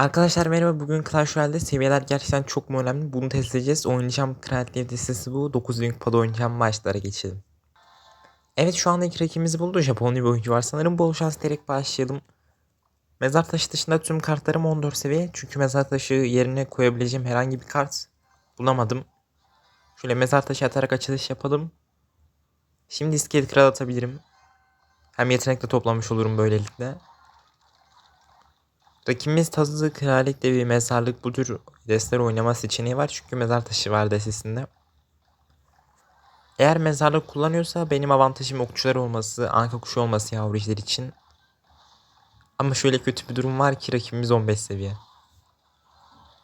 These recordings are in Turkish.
Arkadaşlar merhaba bugün Clash Royale'de seviyeler gerçekten çok mu önemli bunu test edeceğiz. Oynayacağım kraliyet listesi bu. 9 link pada oynayacağım maçlara geçelim. Evet şu anda ilk rakibimizi buldu. Japonlu bir oyuncu var sanırım. Bol şans direkt başlayalım. Mezar taşı dışında tüm kartlarım 14 seviye. Çünkü mezar taşı yerine koyabileceğim herhangi bir kart bulamadım. Şöyle mezar taşı atarak açılış yapalım. Şimdi iskelet kral atabilirim. Hem yetenekle toplamış olurum böylelikle. Rakibimiz tazı kraliyet devi mezarlık bu tür destler oynama seçeneği var çünkü mezar taşı var destesinde. Eğer mezarlık kullanıyorsa benim avantajım okçular olması, anka kuşu olması yavrucular için. Ama şöyle kötü bir durum var ki rakibimiz 15 seviye.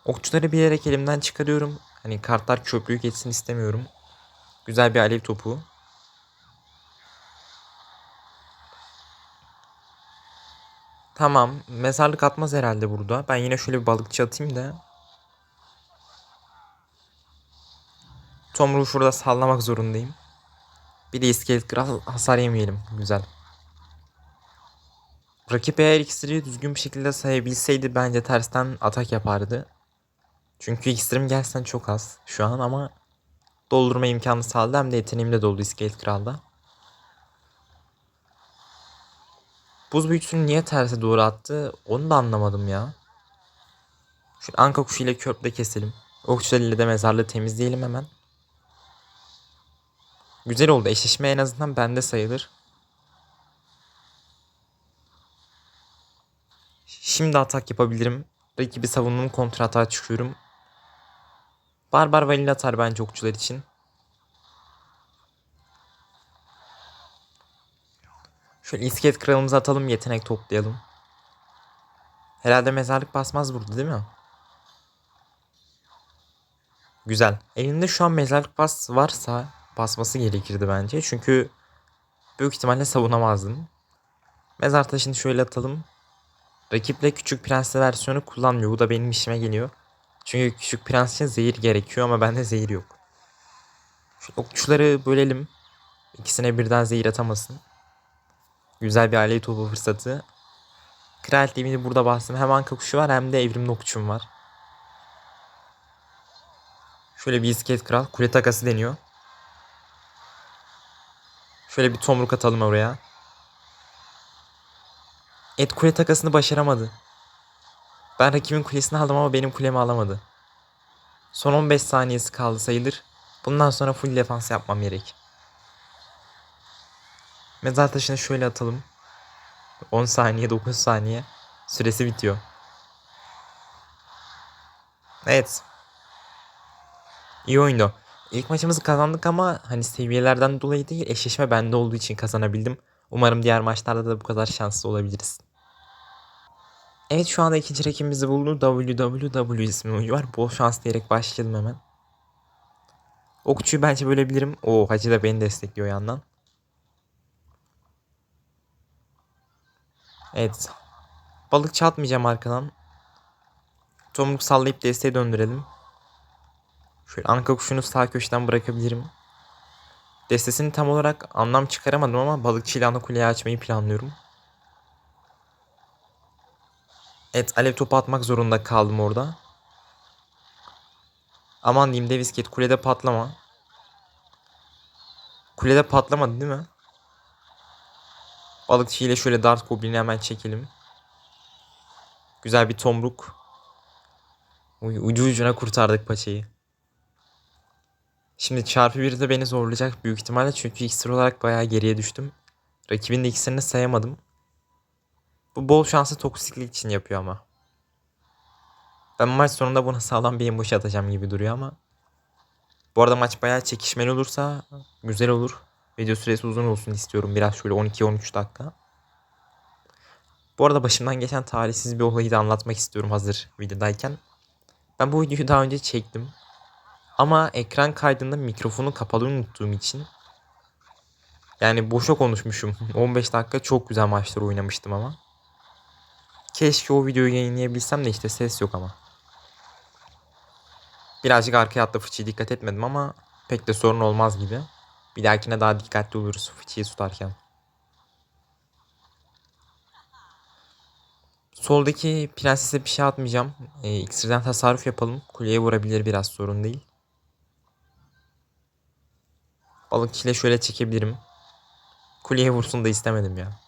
Okçuları bilerek elimden çıkarıyorum. Hani kartlar köprüyü geçsin istemiyorum. Güzel bir alev topu. Tamam. Mezarlık atmaz herhalde burada. Ben yine şöyle bir balıkçı atayım da. Tomruğu şurada sallamak zorundayım. Bir de iskelet kral hasar yemeyelim. Güzel. Rakip eğer iksiri düzgün bir şekilde sayabilseydi bence tersten atak yapardı. Çünkü iksirim gerçekten çok az şu an ama doldurma imkanı sağladı hem de yeteneğim de doldu iskelet kralda. Buz büyücüsünü niye terse doğru attı onu da anlamadım ya. Şu anka kuşu ile köprüde keselim. Okçular ile de mezarlığı temizleyelim hemen. Güzel oldu. Eşleşme en azından bende sayılır. Şimdi atak yapabilirim. Rakibi savunmanın kontra atağa çıkıyorum. Barbar vanilla atar bence okçular için. Şöyle iskelet kralımızı atalım yetenek toplayalım. Herhalde mezarlık basmaz burada değil mi? Güzel. Elinde şu an mezarlık bas varsa basması gerekirdi bence. Çünkü büyük ihtimalle savunamazdım. Mezar taşını şöyle atalım. Rakiple küçük prensle versiyonu kullanmıyor. Bu da benim işime geliyor. Çünkü küçük prens için zehir gerekiyor ama bende zehir yok. Şu okçuları bölelim. İkisine birden zehir atamasın. Güzel bir aile topu fırsatı. Kral TV'ni burada bastım. Hem anka kuşu var hem de evrimli okçum var. Şöyle bir iskelet kral. Kule takası deniyor. Şöyle bir tomruk atalım oraya. Et kule takasını başaramadı. Ben rakibin kulesini aldım ama benim kulemi alamadı. Son 15 saniyesi kaldı sayılır. Bundan sonra full defans yapmam gerek. Mezar taşını şöyle atalım. 10 saniye 9 saniye. Süresi bitiyor. Evet. İyi oyundu. İlk maçımızı kazandık ama hani seviyelerden dolayı değil eşleşme bende olduğu için kazanabildim. Umarım diğer maçlarda da bu kadar şanslı olabiliriz. Evet şu anda ikinci rakibimizi buldu. WWW ismi oyuncu var. Bol şans diyerek başlayalım hemen. Okçuyu bence bölebilirim. Oo Hacı da beni destekliyor yandan. Evet. Balık çatmayacağım arkadan. Tomruk sallayıp desteğe döndürelim. Şöyle anka kuşunu sağ köşeden bırakabilirim. Destesini tam olarak anlam çıkaramadım ama balıkçıyla ana kuleyi açmayı planlıyorum. Evet alev topu atmak zorunda kaldım orada. Aman diyeyim Devisket kulede patlama. Kulede patlamadı değil mi? Balıkçı ile şöyle Dart Goblin'i hemen çekelim. Güzel bir tomruk. Ucu ucuna kurtardık paçayı. Şimdi çarpı 1 de beni zorlayacak büyük ihtimalle çünkü iksir olarak bayağı geriye düştüm. Rakibin de iksirini sayamadım. Bu bol şansı toksiklik için yapıyor ama. Ben maç sonunda buna sağlam bir boş atacağım gibi duruyor ama. Bu arada maç bayağı çekişmeli olursa güzel olur. Video süresi uzun olsun istiyorum. Biraz şöyle 12-13 dakika. Bu arada başımdan geçen talihsiz bir olayı da anlatmak istiyorum hazır videodayken. Ben bu videoyu daha önce çektim. Ama ekran kaydında mikrofonu kapalı unuttuğum için yani boşa konuşmuşum. 15 dakika çok güzel maçlar oynamıştım ama. Keşke o videoyu yayınlayabilsem de işte ses yok ama. Birazcık arkaya attı fıçıyı dikkat etmedim ama pek de sorun olmaz gibi. Bir dahakine daha dikkatli oluruz fıçıyı tutarken. Soldaki prensese bir şey atmayacağım. E, tasarruf yapalım. Kuleye vurabilir biraz sorun değil. Balıkçıyla şöyle çekebilirim. Kuleye vursun da istemedim ya.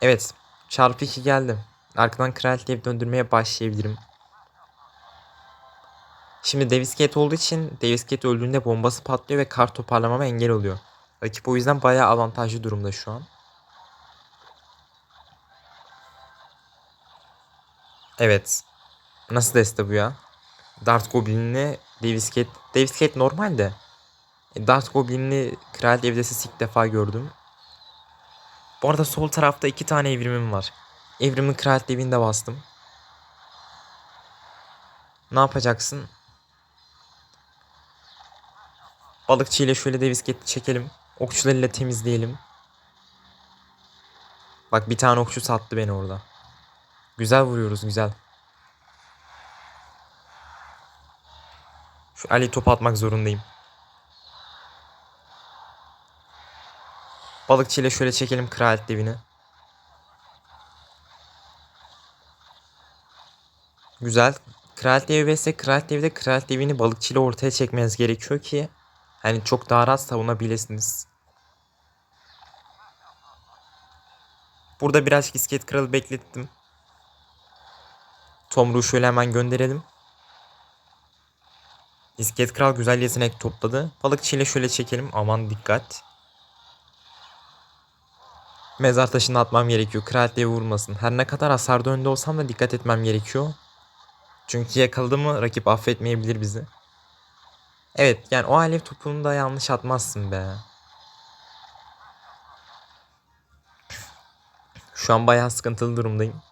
Evet. Çarpı 2 geldi. Arkadan kraliçeyi döndürmeye başlayabilirim. Şimdi Davis Gate olduğu için Davis Gate öldüğünde bombası patlıyor ve kart toparlamama engel oluyor. Rakip o yüzden bayağı avantajlı durumda şu an. Evet. Nasıl deste bu ya? Dart Goblin'le Davis Gate. Davis Gate normal. E, Dart Goblin'li Kral Devdesi ilk defa gördüm. Bu arada sol tarafta iki tane evrimim var. Evrimin Kral Devinde bastım. Ne yapacaksın? Balıkçı ile şöyle Davis Gate'i çekelim. Okçularıyla temizleyelim. Bak bir tane okçu sattı beni orada. Güzel vuruyoruz güzel. Şu Ali top atmak zorundayım. Balıkçı ile şöyle çekelim kraliyet devini. Güzel. Kraliyet devi vs kraliyet devi de kraliyet devini balıkçı ile ortaya çekmeniz gerekiyor ki hani çok daha rahat savunabilirsiniz. Burada birazcık iskelet kralı beklettim. Tomruğu şöyle hemen gönderelim. İskelet kral güzel yetenek topladı. Balıkçı ile şöyle çekelim. Aman dikkat. Mezar taşını atmam gerekiyor. Kraliçeye vurmasın. Her ne kadar hasarda önde olsam da dikkat etmem gerekiyor. Çünkü yakaladı mı rakip affetmeyebilir bizi. Evet yani o alev topunu da yanlış atmazsın be. Şu an bayağı sıkıntılı durumdayım.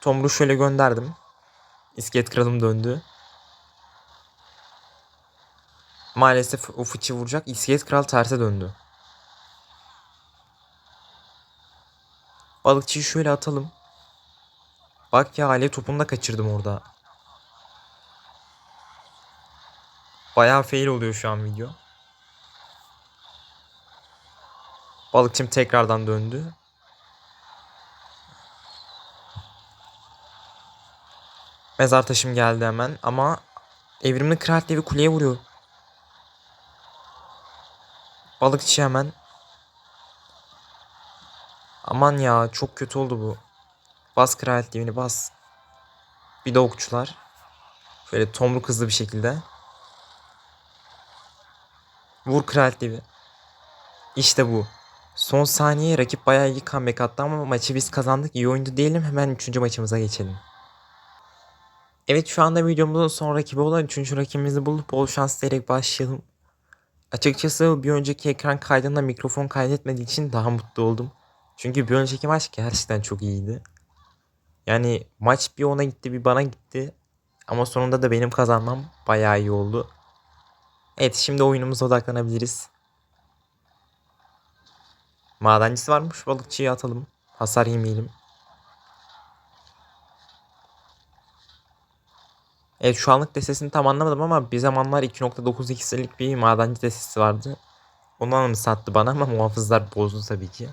Tomru şöyle gönderdim. İskelet kralım döndü. Maalesef o fıçı vuracak. İskelet kral terse döndü. Balıkçıyı şöyle atalım. Bak ya alev topunu da kaçırdım orada. Bayağı fail oluyor şu an video. Balıkçım tekrardan döndü. Mezar taşım geldi hemen ama evrimli kral kuleye vuruyor. Balıkçı hemen. Aman ya çok kötü oldu bu. Bas kraliyet devini bas. Bir de okçular. Şöyle tomruk hızlı bir şekilde. Vur kraliyet devi. İşte bu. Son saniye rakip bayağı iyi comeback attı ama maçı biz kazandık. İyi oyundu diyelim. Hemen 3. maçımıza geçelim. Evet şu anda videomuzun son rakibi olan 3. rakibimizi bulup bol şans diyerek başlayalım. Açıkçası bir önceki ekran kaydında mikrofon kaydetmediği için daha mutlu oldum. Çünkü bir önceki maç gerçekten çok iyiydi. Yani maç bir ona gitti bir bana gitti. Ama sonunda da benim kazanmam bayağı iyi oldu. Evet şimdi oyunumuza odaklanabiliriz. Madencisi varmış balıkçıyı atalım. Hasar yemeyelim. Evet şu anlık destesini tam anlamadım ama bir zamanlar 2.9 x'lik bir madenci destesi vardı. Onu mı sattı bana ama muhafızlar bozdu tabii ki.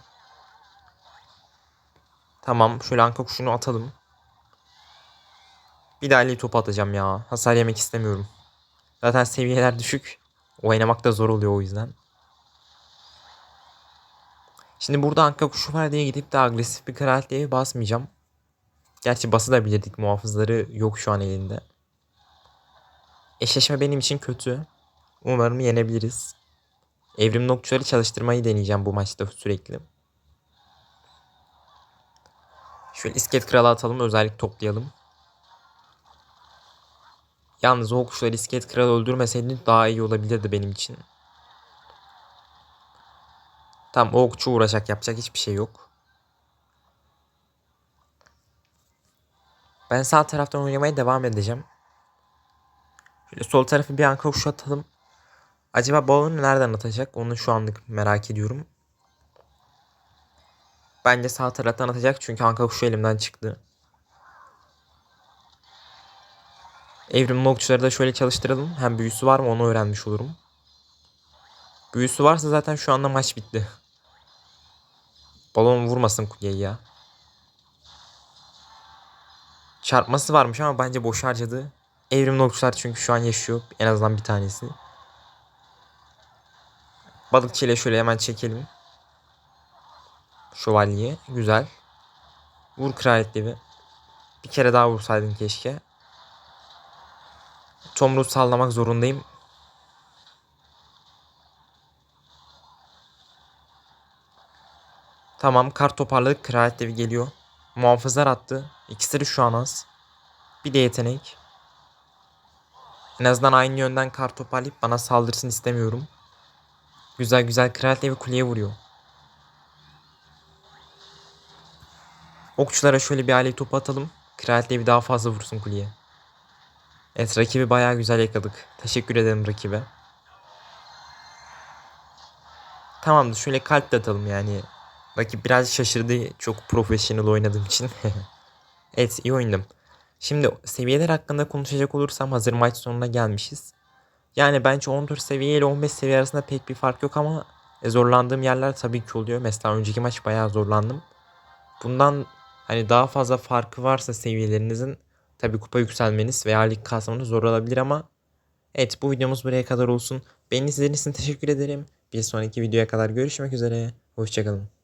Tamam şöyle anka kuşunu atalım. Bir daha top atacağım ya. Hasar yemek istemiyorum. Zaten seviyeler düşük. Oynamak da zor oluyor o yüzden. Şimdi burada anka kuşu var diye gidip de agresif bir kraliçeye basmayacağım. Gerçi bası da muhafızları yok şu an elinde. Eşleşme benim için kötü. Umarım yenebiliriz. Evrim noktaları çalıştırmayı deneyeceğim bu maçta sürekli. Şöyle iskelet kralı atalım özellik toplayalım. Yalnız o kuşları iskelet kralı öldürmeseydi daha iyi olabilirdi benim için. Tam okçu uğraşacak yapacak hiçbir şey yok. Ben sağ taraftan oynamaya devam edeceğim. Şöyle sol tarafı bir anka kuşu atalım. Acaba balonu nereden atacak? Onu şu anlık merak ediyorum. Bence sağ taraftan atacak çünkü anka kuşu elimden çıktı. Evrim okçuları da şöyle çalıştıralım. Hem büyüsü var mı onu öğrenmiş olurum. Büyüsü varsa zaten şu anda maç bitti. Balon vurmasın kulyeyi ya. Çarpması varmış ama bence boş harcadı. Evrimli okçular çünkü şu an yaşıyor. En azından bir tanesi. Balıkçı ile şöyle hemen çekelim. Şövalye. Güzel. Vur kraliyet devi. Bir kere daha vursaydın keşke. Tomruğu sallamak zorundayım. Tamam kart toparladık. Kraliyet devi geliyor. Muhafızlar attı. İkisi de şu an az. Bir de yetenek. En azından aynı yönden kart toparlayıp bana saldırsın istemiyorum. Güzel güzel kraliyet devi kuleye vuruyor. Okçulara şöyle bir alev topu atalım. Kraliyet devi daha fazla vursun kuleye. Evet rakibi bayağı güzel yakaladık. Teşekkür ederim rakibe. Tamamdır şöyle kalp de atalım yani. Rakip biraz şaşırdı çok profesyonel oynadığım için. evet iyi oynadım. Şimdi seviyeler hakkında konuşacak olursam hazır maç sonuna gelmişiz. Yani bence 14 seviye ile 15 seviye arasında pek bir fark yok ama e, zorlandığım yerler tabii ki oluyor. Mesela önceki maç bayağı zorlandım. Bundan hani daha fazla farkı varsa seviyelerinizin tabii kupa yükselmeniz veya lig kasmanız zor olabilir ama evet bu videomuz buraya kadar olsun. Beni izlediğiniz için teşekkür ederim. Bir sonraki videoya kadar görüşmek üzere. Hoşçakalın.